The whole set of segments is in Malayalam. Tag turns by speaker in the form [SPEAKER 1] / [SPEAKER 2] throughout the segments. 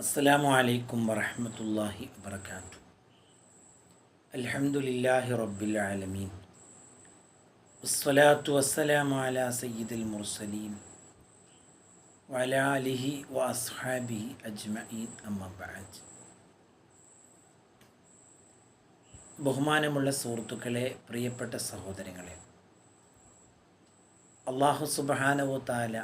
[SPEAKER 1] അസ്സലാമു അലൈക്കും വറഹ്മത്തുള്ളാഹി വബർക്കാത്തു അൽഹംദുലില്ലാഹി റബ്ബിൽ ആലമീൻ. വസ്സലാത്തു വസ്സലാമു അലാ സയ്യിദിൽ മുർസലീൻ. വഅല ആലിഹി വ അസ്ഹാബിഹി അജ്മഈൻ. അമ്മ ബഹുമാനമുള്ള സുഹൃത്തുക്കളെ പ്രിയപ്പെട്ട സഹോദരങ്ങളെ അള്ളാഹു സുബ്ഹാനഹു താല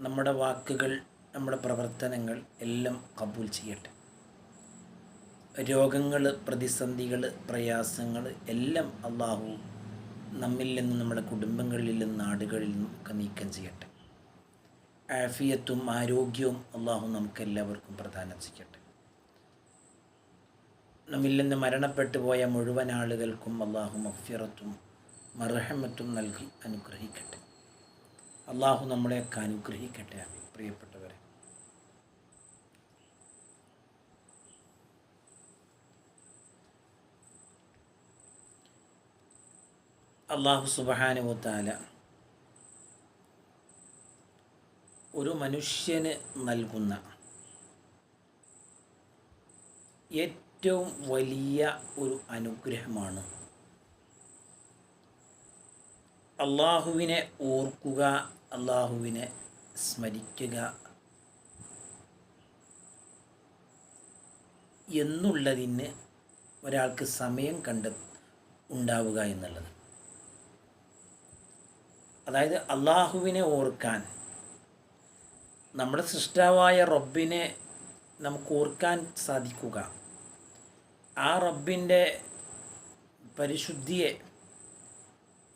[SPEAKER 1] നമ്മുടെ വാക്കുകൾ നമ്മുടെ പ്രവർത്തനങ്ങൾ എല്ലാം കബൂൽ ചെയ്യട്ടെ. രോഗങ്ങൾ പ്രതിസന്ധികൾ പ്രയാസങ്ങൾ എല്ലാം അള്ളാഹു നമ്മിൽ നിന്നും നമ്മുടെ കുടുംബങ്ങളിൽ നിന്നും നാടുകളിൽ നിന്നും ഒക്കെ നീക്കം ചെയ്യട്ടെ. ആഫിയത്തും ആരോഗ്യവും അള്ളാഹു നമുക്ക് എല്ലാവർക്കും പ്രദാനം ചെയ്യട്ടെ. നമ്മിൽ നിന്ന് മരണപ്പെട്ടു പോയ മുഴുവൻ ആളുകൾക്കും അള്ളാഹു മഫ്യറത്തും മർഹമത്തും നൽകി അനുഗ്രഹിക്കട്ടെ. അള്ളാഹു നമ്മളെയൊക്കെ അനുഗ്രഹിക്കട്ടെ പ്രിയപ്പെട്ടവരെ. അള്ളാഹു സുബഹാനുവത്താല ഒരു മനുഷ്യന് നൽകുന്ന ഏറ്റവും വലിയ ഒരു അനുഗ്രഹമാണ് അള്ളാഹുവിനെ ഓർക്കുക അള്ളാഹുവിനെ സ്മരിക്കുക എന്നുള്ളതിന് ഒരാൾക്ക് സമയം കണ്ടെ ഉണ്ടാവുക എന്നുള്ളത്. അതായത് അള്ളാഹുവിനെ ഓർക്കാൻ നമ്മുടെ സൃഷ്ടാവായ റബ്ബിനെ നമുക്ക് ഓർക്കാൻ സാധിക്കുക. ആ റബ്ബിന്റെ പരിശുദ്ധിയെ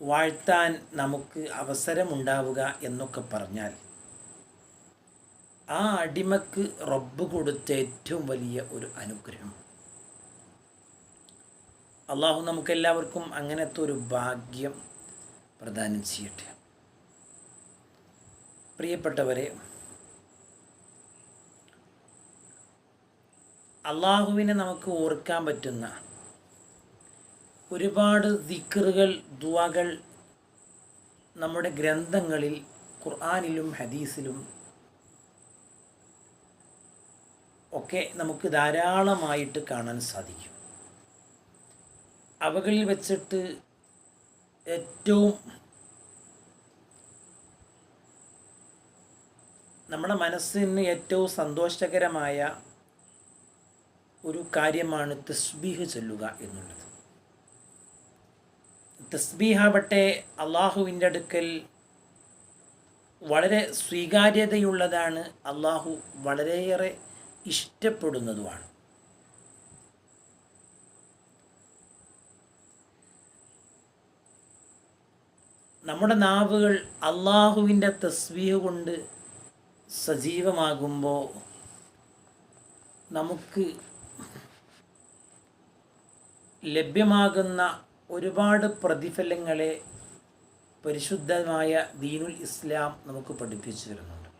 [SPEAKER 1] വാഴ്ത്താൻ നമുക്ക് അവസരമുണ്ടാവുക എന്നൊക്കെ പറഞ്ഞാൽ ആ അടിമക്ക് റബ്ബ് കൊടുത്ത ഏറ്റവും വലിയ ഒരു അനുഗ്രഹം. അള്ളാഹു നമുക്കെല്ലാവർക്കും അങ്ങനത്തെ ഒരു ഭാഗ്യം പ്രദാനം ചെയ്യട്ടെ. പ്രിയപ്പെട്ടവരെ അള്ളാഹുവിനെ നമുക്ക് ഓർക്കാൻ പറ്റുന്ന ഒരുപാട് ദിക്കറുകൾ ദുവകൾ നമ്മുടെ ഗ്രന്ഥങ്ങളിൽ ഖുർആാനിലും ഹദീസിലും ഒക്കെ നമുക്ക് ധാരാളമായിട്ട് കാണാൻ സാധിക്കും. അവകളിൽ വെച്ചിട്ട് ഏറ്റവും നമ്മുടെ മനസ്സിന് ഏറ്റവും സന്തോഷകരമായ ഒരു കാര്യമാണ് തസ്ബീഹ് ചൊല്ലുക എന്നുള്ളത്. തസ്ബീഹാവട്ടെ അള്ളാഹുവിന്റെ അടുക്കൽ വളരെ സ്വീകാര്യതയുള്ളതാണ്. അള്ളാഹു വളരെയേറെ ഇഷ്ടപ്പെടുന്നതുമാണ്. നമ്മുടെ നാവുകൾ അള്ളാഹുവിന്റെ തസ്വീഹ് കൊണ്ട് സജീവമാകുമ്പോൾ നമുക്ക് ലഭ്യമാകുന്ന ഒരുപാട് പ്രതിഫലങ്ങളെ പരിശുദ്ധമായ ദീനുൽ ഇസ്ലാം നമുക്ക് പഠിപ്പിച്ചു തരുന്നുണ്ട്.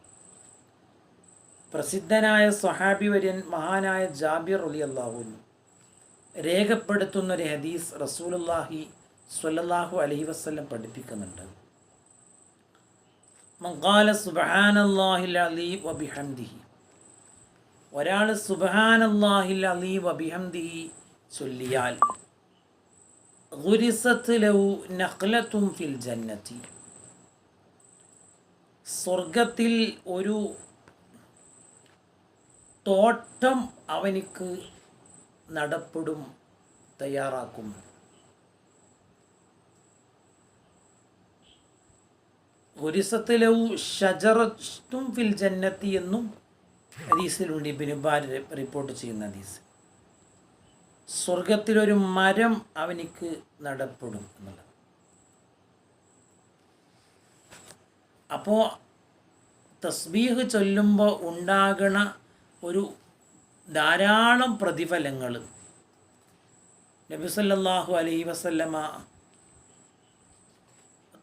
[SPEAKER 1] പ്രസിദ്ധനായ സ്വഹാബിവര്യൻ മഹാനായ ജാബിർ അലി അള്ളാഹുൻ രേഖപ്പെടുത്തുന്ന ഒരു ഹദീസ് റസൂലുല്ലാഹി സ്വല്ലാഹു അലഹി വസ്ല്ലം പഠിപ്പിക്കുന്നുണ്ട്. മങ്കാല സുബഹാനല്ലാഹിൽ അലി വബിഹംദിഹി. ഒരാൾ സുബഹാനല്ലാഹിൽ അലി വബിഹംദിഹി ചൊല്ലിയാൽ ഫിൽ ജന്നത്തി. സ്വർഗത്തിൽ ഒരു തോട്ടം അവനിക്ക് നടപ്പെടും തയ്യാറാക്കും. ഗുരിസത്തിലവും ഷജറത്തും ഫിൽ ജന്നത്തി എന്നും ഹദീസിലുണ്ട്. ഇബിനുബാർ റിപ്പോർട്ട് ചെയ്യുന്ന ഹദീസ്. സ്വർഗത്തിലൊരു മരം അവനിക്ക് നടപ്പെടും എന്നുള്ളത്. അപ്പോൾ തസ്ബീഹ് ചൊല്ലുമ്പോൾ ഉണ്ടാകണ ഒരു ധാരാളം പ്രതിഫലങ്ങൾ നബിസല്ലാഹു അലൈഹി വസല്ലമ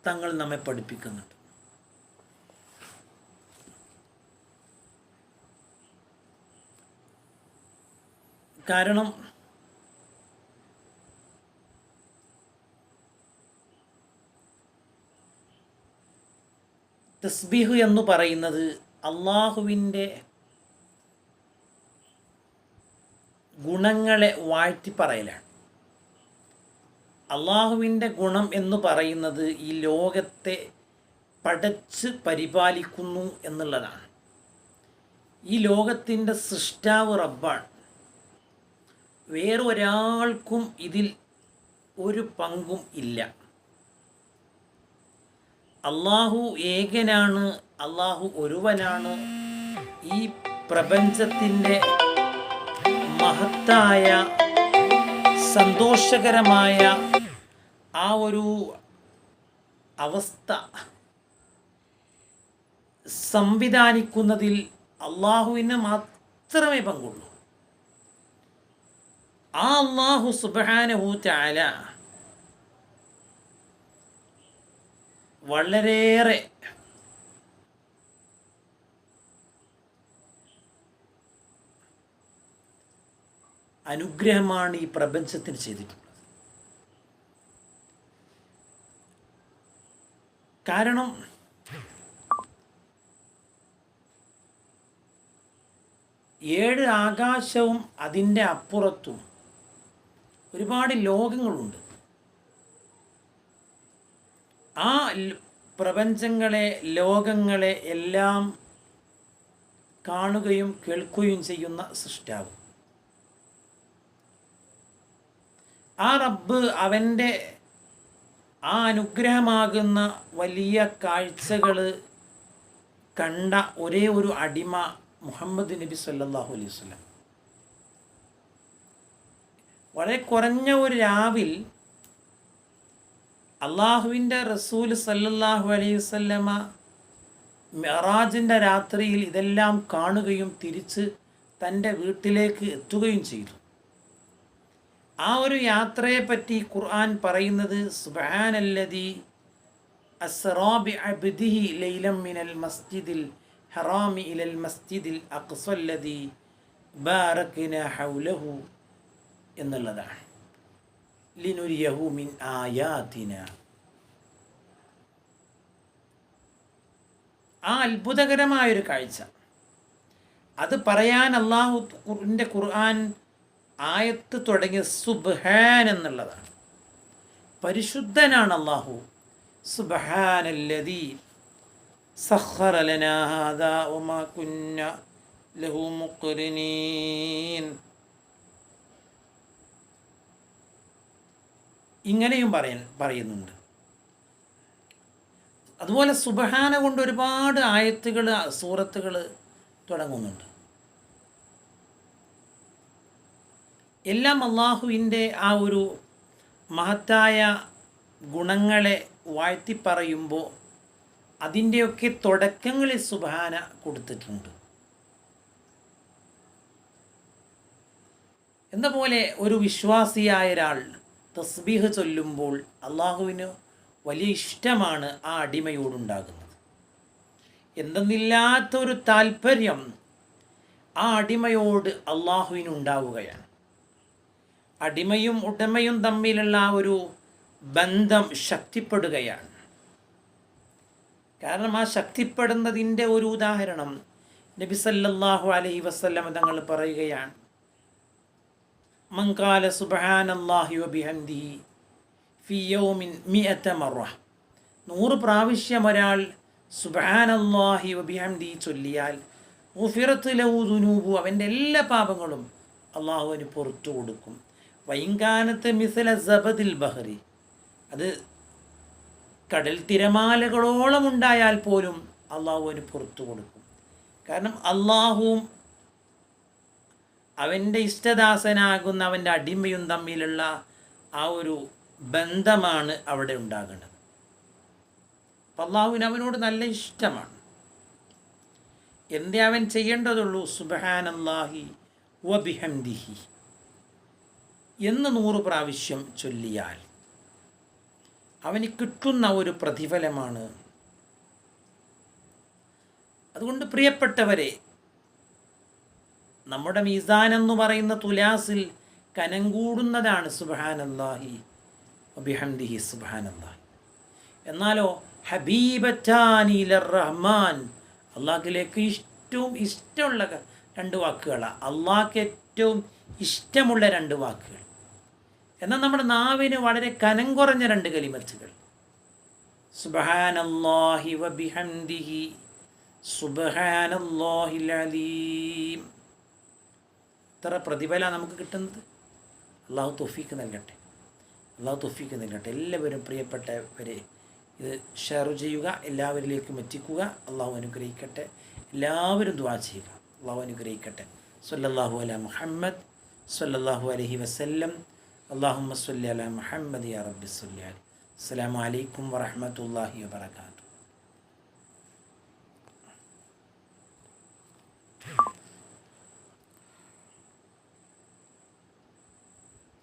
[SPEAKER 1] തങ്ങൾ നമ്മെ പഠിപ്പിക്കുന്നുണ്ട്. കാരണം തസ്ബീഹ് എന്ന് പറയുന്നത് അള്ളാഹുവിന്റെ ഗുണങ്ങളെ വാഴ്ത്തി പറയലാണ് അള്ളാഹുവിന്റെ ഗുണം എന്ന് പറയുന്നത് ഈ ലോകത്തെ പടച്ച് പരിപാലിക്കുന്നു എന്നുള്ളതാണ്. ഈ ലോകത്തിന്റെ സൃഷ്ടാവ് റബ്ബാണ്. വേറൊരാൾക്കും ഇതിൽ ഒരു പങ്കും ഇല്ല. അള്ളാഹു ഏകനാണ് അള്ളാഹു ഒരുവനാണ്. ഈ പ്രപഞ്ചത്തിന്റെ മഹത്തായ സന്തോഷകരമായ ആ ഒരു അവസ്ഥ സംവിധാനിക്കുന്നതിൽ അള്ളാഹുവിന് മാത്രമേ പങ്കുള്ളൂ. ആ അള്ളാഹു സുബാനഹു ചാല വളരെയേറെ അനുഗ്രഹമാണ് ഈ പ്രപഞ്ചത്തിന് ചെയ്തിട്ടുള്ളത്. കാരണം ഏഴ് ആകാശവും അതിന്റെ അപ്പുറത്തും ഒരുപാട് ലോകങ്ങളുണ്ട്. ആ പ്രപഞ്ചങ്ങളെ ലോകങ്ങളെ എല്ലാം കാണുകയും കേൾക്കുകയും ചെയ്യുന്ന സൃഷ്ടാവ്. ആ റബ്ബ് അവന്റെ ആ അനുഗ്രഹമാകുന്ന വലിയ കാഴ്ചകൾ കണ്ട ഒരേ ഒരു അടിമ മുഹമ്മദ് നബി സല്ലാഹു അലൈഹി വസ്ലം വളരെ കുറഞ്ഞ ഒരു രാവിൽ അള്ളാഹുവിന്റെ റസൂൽ സല്ലല്ലാഹു അലൈഹി വസല്ലമ മെറാജിന്റെ രാത്രിയിൽ ഇതെല്ലാം കാണുകയും തിരിച്ച് തന്റെ വീട്ടിലേക്ക് എത്തുകയും ചെയ്തു. ആ ഒരു യാത്രയെ പറ്റി ഖുർആൻ പറയുന്നത് സുബാനല്ലതി അസ്റാബി അബ്ദിഹി ലൈലം മിനൽ മസ്ജിദിൽ ഹറാമി ഇലൽ മസ്ജിദിൽ അക്സല്ലതി ബാറക്കിന ഹൗലഹു എന്നുള്ളതാണ്. ലിനുരിയഹു മിൻ ആയാതിന ആ അത്ഭുതകരമായൊരു കാഴ്ച. അത് പറയാൻ അള്ളാഹുവിന്റെ ഖുർആൻ ആയത്ത് തുടങ്ങിയ സുബ്ഹാൻ എന്നുള്ളതാണ്. പരിശുദ്ധനാണ് അള്ളാഹു സുബ്ഹാനല്ലദീ സഖറ ലനാ ഹാദാ വമാ കുന്ന ലഹു മുഖ്രിനീൻ. ഇങ്ങനെയും പറയാൻ പറയുന്നുണ്ട്. അതുപോലെ സുബഹാന കൊണ്ട് ഒരുപാട് ആയത്തുകൾ സൂറത്തുകൾ തുടങ്ങുന്നുണ്ട്. എല്ലാം അള്ളാഹുവിന്റെ ആ ഒരു മഹത്തായ ഗുണങ്ങളെ വാഴ്ത്തി പറയുമ്പോൾ അതിന്റെയൊക്കെ തുടക്കങ്ങളിൽ സുബാന കൊടുത്തിട്ടുണ്ട്. എന്ന പോലെ ഒരു വിശ്വാസിയായ ഒരാൾ തസ്ബീഹ് ചൊല്ലുമ്പോൾ അള്ളാഹുവിന് വലിയ ഇഷ്ടമാണ് ആ അടിമയോടുണ്ടാകുന്നത്. എന്തെന്നില്ലാത്തൊരു താല്പര്യം ആ അടിമയോട് അള്ളാഹുവിനുണ്ടാവുകയാണ് അടിമയും ഉടമയും തമ്മിലുള്ള ആ ഒരു ബന്ധം ശക്തിപ്പെടുകയാണ്. കാരണം ആ ശക്തിപ്പെടുന്നതിന്റെ ഒരു ഉദാഹരണം നബി സല്ലല്ലാഹു അലൈഹി തങ്ങൾ പറയുകയാണ്. മങ്കാല സുബഹാനല്ലാഹി വബിഹംദി ഫി യൗമിൻ മിഅത്ത മറ. നൂറ് പ്രാവശ്യം ഒരാൾ സുബഹാനല്ലാഹി വബിഹംദി ചൊല്ലിയാൽ ഉഫിറത്ത് ലഹു ദുനൂബു അവന്റെ എല്ലാ പാപങ്ങളും അള്ളാഹുവിന് പുറത്തു കൊടുക്കും. വൈങ്കാനത്ത് മിസല സബദിൽ ബഹറി അത് കടൽ തിരമാലകളോളം ഉണ്ടായാൽ പോലും അള്ളാഹുവിന് പുറത്തു കൊടുക്കും. കാരണം അള്ളാഹുവും അവന്റെ ഇഷ്ടദാസനാകുന്ന അവന്റെ അടിമയും തമ്മിലുള്ള ആ ഒരു ബന്ധമാണ് അവിടെ ഉണ്ടാകേണ്ടത്. അള്ളാഹുവിന് അവനോട് നല്ല ഇഷ്ടമാണ്. എന്തേ അവൻ ചെയ്യേണ്ടതുള്ളൂ? സുബഹാനല്ലാഹി വബിഹംദിഹി. എന്ന് നൂറ് പ്രാവശ്യം ചൊല്ലിയാൽ അവന് കിട്ടുന്ന ഒരു പ്രതിഫലമാണ്. അതുകൊണ്ട് പ്രിയപ്പെട്ടവരെ നമ്മുടെ മീസാൻ എന്ന് പറയുന്ന തുലാസിൽ കനം കൂടുന്നതാണ് സുബാനല്ലാഹി അബിഹംദിഹി സുബാനല്ലാഹി എന്നാലോ ഹബീബറ്റാനിലർ റഹ്മാൻ അള്ളാഹ്ക്കിലേക്ക് ഏറ്റവും ഇഷ്ടമുള്ള രണ്ട് വാക്കുകളാണ് അള്ളാഹ്ക്ക് ഏറ്റവും ഇഷ്ടമുള്ള രണ്ട് വാക്കുകൾ. എന്നാൽ നമ്മുടെ നാവിന് വളരെ കനം കുറഞ്ഞ രണ്ട് കലിമത്തുകൾ. സുബഹാനല്ലാഹി വബിഹംദിഹി സുബഹാനല്ലാഹിൽ അലീം. ഇത്ര പ്രതിഫലമാണ് നമുക്ക് കിട്ടുന്നത്? അള്ളാഹു തൊഫീക്ക് നൽകട്ടെ. അള്ളാഹു തൊഫീക്ക് നൽകട്ടെ. എല്ലാവരും പ്രിയപ്പെട്ടവരെ ഇത് ഷെയർ ചെയ്യുക എല്ലാവരിലേക്കും എത്തിക്കുക. അള്ളാഹു അനുഗ്രഹിക്കട്ടെ. എല്ലാവരും ദ്വാ ചെയ്യുക. അള്ളാഹു അനുഗ്രഹിക്കട്ടെ. സല്ലല്ലാഹു അല മുഹമ്മദ് സല്ലല്ലാഹു അലഹി വസല്ലം. അള്ളാഹുമ്മ സല്ലി അല മുഹമ്മദ് യാ റബ്ബി സല്ലി അലൈഹി അസ്സലാമു അലൈക്കും വറഹ്മത്തുള്ളാഹി വബറകാതുഹു.